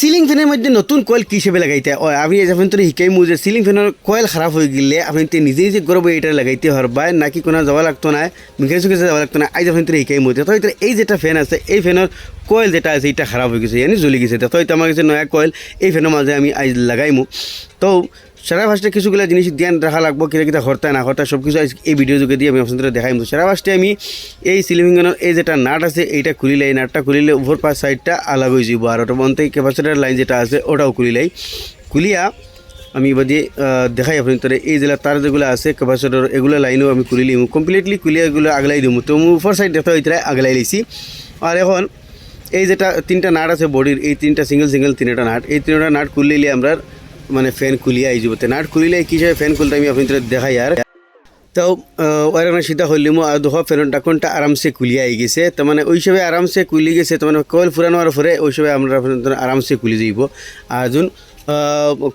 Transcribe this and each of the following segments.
Ceiling ফ্যানের মধ্যে নতুন কয়েল কি হিসেবে লাগাইতে? হয় আমি যখন তোর শিকাই মু যে সিলিং ফ্যানের কয়েল খারাপ হয়ে গেলে আপনি নিজে নিজে গরব এটা লাগাইতে পারবা নাকি কোনো যাওয়া লাগতো না মেকানিক কাছে যাওয়া লাগতো না আজ যখন তোর শিকাই মু তো এই যেটা ফ্যান আছে, এই ফ্যানের কয়েল যেটা আছে, এটা খারাপ হয়ে গেছে yani জ্বলি গেছে। তো আমার কাছে নয়া কয়েল এই ফ্যানের মাঝে আমি আজ লাগাইমু তো সারা ফার্স্টে কিছুগুলো জিনিস ধ্যান রাখা লাগবো কিনা কিনা হরতা না হরতা সব কিছু এই ভিডিও যোগে দিয়ে আমি আপনাদের দেখাইম। তো সারা ফার্স্টে আমি এই সিলিং ফ্যানের এই যেটা নাট আছে, এইটা খুলিলে, এই নাটটা খুলিলে উপর পাশ সাইডটা আলাগ হয়ে যাব আর ওটা বন্ধ ক্যাপাসিটার লাইন যেটা আছে, ওটাও খুলিলাই। খুলিয়া আমি বাদে দেখাই আপনি তোরে এই জেলা তার যেগুলো আছে ক্যাপাসিটার এগুলো লাইনও আমি খুলি লিমু কমপ্লিটলি খুলিয়ে এগুলো আগলাই দিমু। তো মু উপর সাইড দেখতে হইতে আগলাই লিছি আর এখন এই যেটা তিনটা নাট আছে বডির এই তিনটা সিঙ্গেল সিঙ্গেল তিনটা নাট। এই তিনটা নাট খুললে আমরা মানে ফ্যান খুলিয়ে আই যাব নাট খুলিলে কি হিসাবে ফ্যান খুলতে আমি আপনাদের দেখাই আর। তো ওয়ারানা সিধা হইলিমু আর দুহ ফেরন ডাকনটা আরামসে কুলিয়ে আই গেছে। তো মানে ওই হিসাবে আরামসে কুলি গেছে, তো মানে কয়েল ফুরানোর পরে ওই হিসাবে আমরা আরামসে কুলি যাইব। আর যোন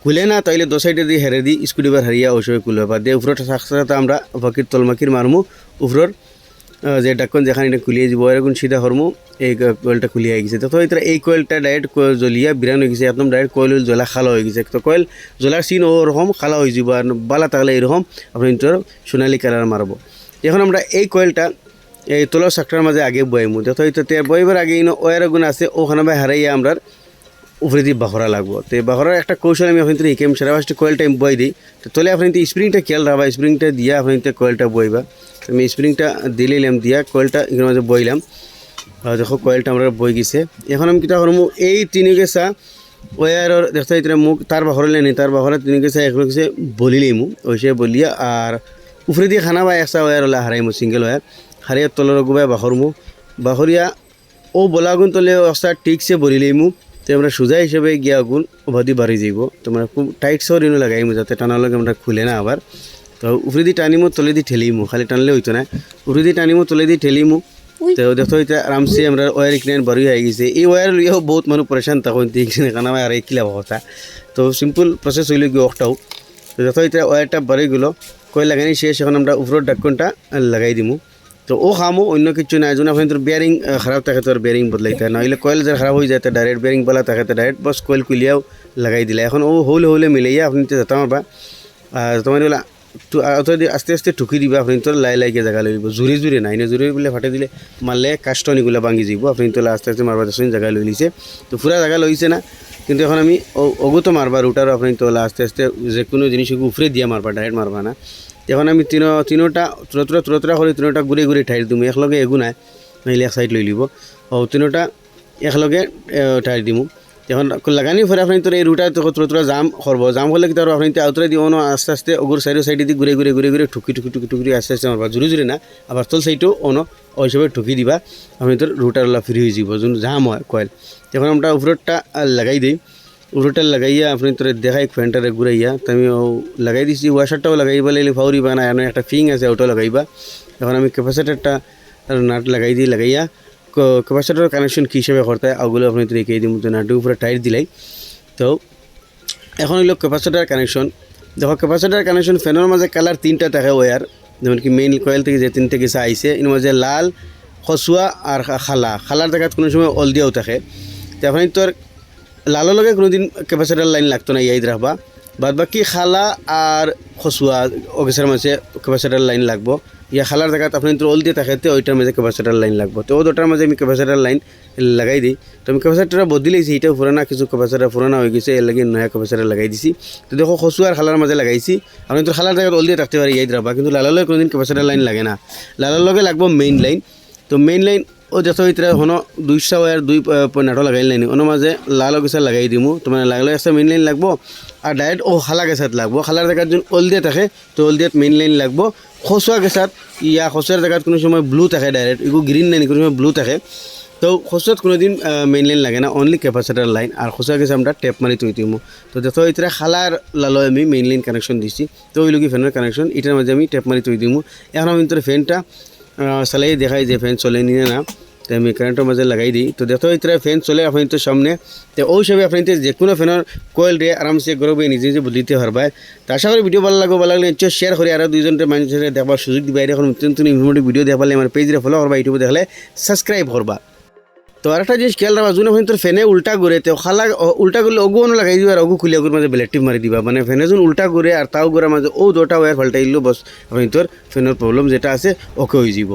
খুলে না, তাইলে দো সাইডে দিয়ে হেরে দিই স্কুটিবার হারিয়া ওই হিসাবে কুলে বা দিয়ে উপরটা সাক্ষাৎ আমরা বাকির তলমাকির মারমু, উপরর যে ডাক্কন যেখানে এটা খুলিয়ে যাব এরকম সিধা হরমু, এই কয়েলটা খুলিয়ে গেছে। তো এটা এই কয়েলটা ডাইরেক্ট জ্বলিয়া বিরান হয়ে গেছে। একদম ডাইরেক্ট কয়েল জ্বলা খালা হয়ে গেছে। তো কয়েল জ্বলার সিন ওরকম খালা হয়ে যাব। আর বালা থাকলে এরকম আপনি তোর সোনালি কালার মারবো এখন আমরা এই কয়েলটা এই তোলার সাকটার মাঝে আগে বইমু তো এটা বইবার আগে ইনো ওয়ার গুণ আছে ওখানে ভাই হারাইয়া আমরা উপরে দিয়ে বাহরা লাগবো। তো এই বাহরার একটা কৌশল আমি আপনাদের শিখাইম সেটা ফার্স্টে কয়েলটা আমি বই দিই। তো তোলে আপনি স্প্রিংটা খেয়াল রাখবা স্প্রিংটা দিয়া আপনি কয়েলটা বইবা। আমি স্প্রিংটা দিলাম দিয়া কয়েলটা এখানে মাঝে বইলাম। দেখো কয়েলটা আমরা বই গেছে। এখন আমি কিতা করব, এই তিনি গেছা, ওয়ারর দেখতে এটা মুখ, তার বাহরে নি তার বাহরে তিনি গেছে এক গেছে বলিলেই মু ওইসে বলিয়া, আর উপরে দিয়ে খানা বা একটা ওয়ার হলে হারাইমু সিঙ্গেল ওয়ার হারিয়া তলর গুবাই বাহরমু। বাহরিয়া, ও বলাগুন তলে অবস্থা ঠিকসে বলিলেই মু তো আমরা সোজা হিসেবে গিয়া আগুন ওভাদি বাড়ি যাইব। তোমরা খুব টাইট সর ইনো লাগাইমু যাতে টানার লগে আমরা খুলে না আবার। তো উপরে দিয়ে টানিমু তলে দিয়ে ঠেলিমু খালি টানলে হইতো না। উপরে দিয়ে টানিমু তলে দিয়ে ঠেলিমু। তো দেখো এটা আরামসে আমরা ওয়ার কিনে বাড়ি হয়ে গেছে। এই ওয়ার লিয়েও বহুত মানুষ পরেশান তখন দিয়ে কারণ আর এই কিলা কথা তো সিম্পল প্রসেস হইল গিয়ে ওটাও তো দেখো এটা ওয়ারটা বাড়ি গেলো। কয় লাগানি শেষ এখন আমরা উপরের ডাক্কনটা লাগাই দিমু। তো ও খামো, অন্য কিছু নাই। যেন আপনি তোর বেয়ারিং খারাপ থাকে তোর বেয়ারিং বদলাইতে নইলে কয়েল যার খারাপ হয়ে যায় ডাইরেক্ট বেয়ারিং বলা থাকে ডাইরেক্ট বস কয়েল কুলিয়াও লাগাই দিলা। এখন ও হলে হলে মিলাইয়া আপনি তো যেতে পারবা তোমার বলা অতদি আস্তে আস্তে ঠুকি দিবা, আপনি তোর লাই লাইকে জায়গা লই দিব। জুরি জুরি নাই না জুরি বলে ফাটে দিলে মারলে কাষ্টনিগুলো ভাঙি যাব আপনি তোলা আস্তে আস্তে মারবা দেশেন জায়গা লই লিছে। তো পুরা জায়গা লইছে না, কিন্তু এখন আমি অগুত মারবা রুটারও আপনি তোলা আস্তে আস্তে যে কোনো জিনিসকে উপরে দিয়া মারবা ডাইরেক্ট মারবা না। এখন আমি তিন, তিনোটা তুরতুরা তুরতুরা করে তিনোটা ঘুরে ঘুরে ঠাইর দিমু, একলগে এগু নাই নইলে এক সাইড লৈ লিব। ও তিনোটা, একলগে ঠাইর দিমু। এখন লাগানি ফেরে আপনি তোর এই রুটা তো তুরতুরা জাম করব জাম করলে কি তার আপনি আউতরে দিব না আস্তে আস্তে ওগুর সাইডের সাইডে দিয়ে ঘুরে ঘুরে ঘুরে ঘুরে ঠুকি ঠুকি ঠুকি ঠুকি আস্তে আস্তে মারবা জুড়ে জুড়ে না, আবার তোল সাইডও অনো ওই হিসাবে ঠুকি দিবা। আপনি তোর রুটার ফ্রি হয়ে যাব, যোন জাম হয় কয়েল এখন আমরা উপরটা লাগাই দিই উরোটা লাগাইয়া আপনি তোর দেখাই ফ্যানটারে ঘুরাইয়া তো আমি লাগাই দিছি ওয়াশারটাও লাগাইবা লাইলে ফাউরিবা না এনে একটা ফিং আছে ওটাও লাগাইবা এখন আমি ক্যাপাসিটারটা নাট লাগাই দিই লাগাইয়া ক্যাপাসিটার কানেকশন কী হিসেবে করতে হয় ওগুলো আপনি তো রেখে দিই তো নাটের উপরে টাইট দিলাই তো এখন হইল ক্যাপাসিটার কানেকশন দেখো ক্যাপাসিটার কানেকশন ফ্যানের মাঝে কালার তিনটা থাকে ওয়ার যেমন কি মেইন কয়েল থেকে যে তিনটে গেছে আইসে এর মাঝে লাল খসুয়া আর খালা খালার জায়গাত কোনো সময় অল দিয়েও থাকে তো এখন তোর লালের লগে কোনোদিন ক্যাপাসিটার লাইন লাগতো না ইয়াদ রাখবা বাদ বাকি খালা আর খসুয়া অগেসার মাঝে ক্যাপাসিটার লাইন লাগবো। ইয়া খালার জায়গাত আপনি তো ওল দিয়ে থাকেতে ওইটার মাঝে ক্যাপাসিটার লাইন লাগবো। তো ও দুটার মাঝে আমি ক্যাপাসিটার লাইন লাগাই দিই। তো আমি ক্যাপাসিটার বদলেছি এটা পুরানা কিছু ক্যাপাসিটার পুরানা হয়ে গেছে এর লাগে নয়া ক্যাপাসিটার লাগাই দিছি। তো দেখো খসু আর খালার মাঝে লাগাইছি। আপনি তো খালার জায়গাত ওল দিয়ে থাকতে পারি ইয়াদ রাখবা কিন্তু লালার লগে কোনোদিন ক্যাপাসিটার লাইন লাগে না। লালার লগে লাগবো মেইন লাইন তো মেইন লাইন ও যত ভিতরে হনো দুইশো দুই নাটো লাগাই লাইনি ওর মাঝে লাল গেছাত লাগাই দিমু। তো মানে লাগলে একটা মেইন লাইন লাগবো। আর ডাইরেক্ট ও খালা গেছাত লাগবো। খালার জায়গাত যোন ওল দিয়ে থাকে, তো ওল দিয়াত মেইন লাইন লাগবো। খসুয়া গেছাত ইয়া খসুয়ার জায়গাত কোনো সময় ব্লু থাকে ডাইরেক্ট এগুলো গ্রিন লাইন কোনো সময় ব্লু থাকে। তো খসুয়াত কোনোদিন মেইন লাইন লাগে না। অনলি ক্যাপাসিটার লাইন আর খসুয়া গেছে আমরা টেপ মারি তুই দিমু। তো দেখো এতিয়া খালার লালো আমি মেইন লাইন কানেকশন দিছি। তো ওই লোকি ফ্যানের কানেকশন এটার মাঝে আমি টেপ মারি তুই দিমু। এখন আমি তোর ফ্যানটা চালাই দেখাই যে ফ্যান চলে নিয়ে না। তো আমি কারেন্টের মাঝে লাগাই দিই। তো দেখো এটা ফ্যান চলে, আপনি তো সামনে। তো ওই হিসাবে আপনি যে কোনো ফ্যানের কোয়েল রে আরামসে গরবে নিজে নিজে বদলিতে পারবা তো আশা করি ভিডিও ভালো লাগবে ভালো লাগলে নিশ্চয় শেয়ার করে আরও দুইজনের মানুষের দেখবার সুযোগ দিবাই এখন নতুন নতুন ইনফরমেটিভ ভিডিও দেখালে আমার পেজরে ফলো করবা ইউটিউবে দেখলে সাবস্ক্রাইব করবা তো আর একটা জিনিস খেয়াল রাখবা, যোন আপনি তোর ফেনে উল্টা ঘুরে তো খালা উল্টা করলে অগু অন্য লাগাই দিবা আর অগু খুলিয়া করে মাঝে ব্লেড টিপ মারি দিবা। মানে ফেনে যোন উল্টা ঘুরে আর তাও ঘুরার মাঝে ও দুটা ওয়ার ফাল্টাইলো বস আপনি তোর ফেনের প্রবলেম যেটা আছে ওকে হয়ে যাব।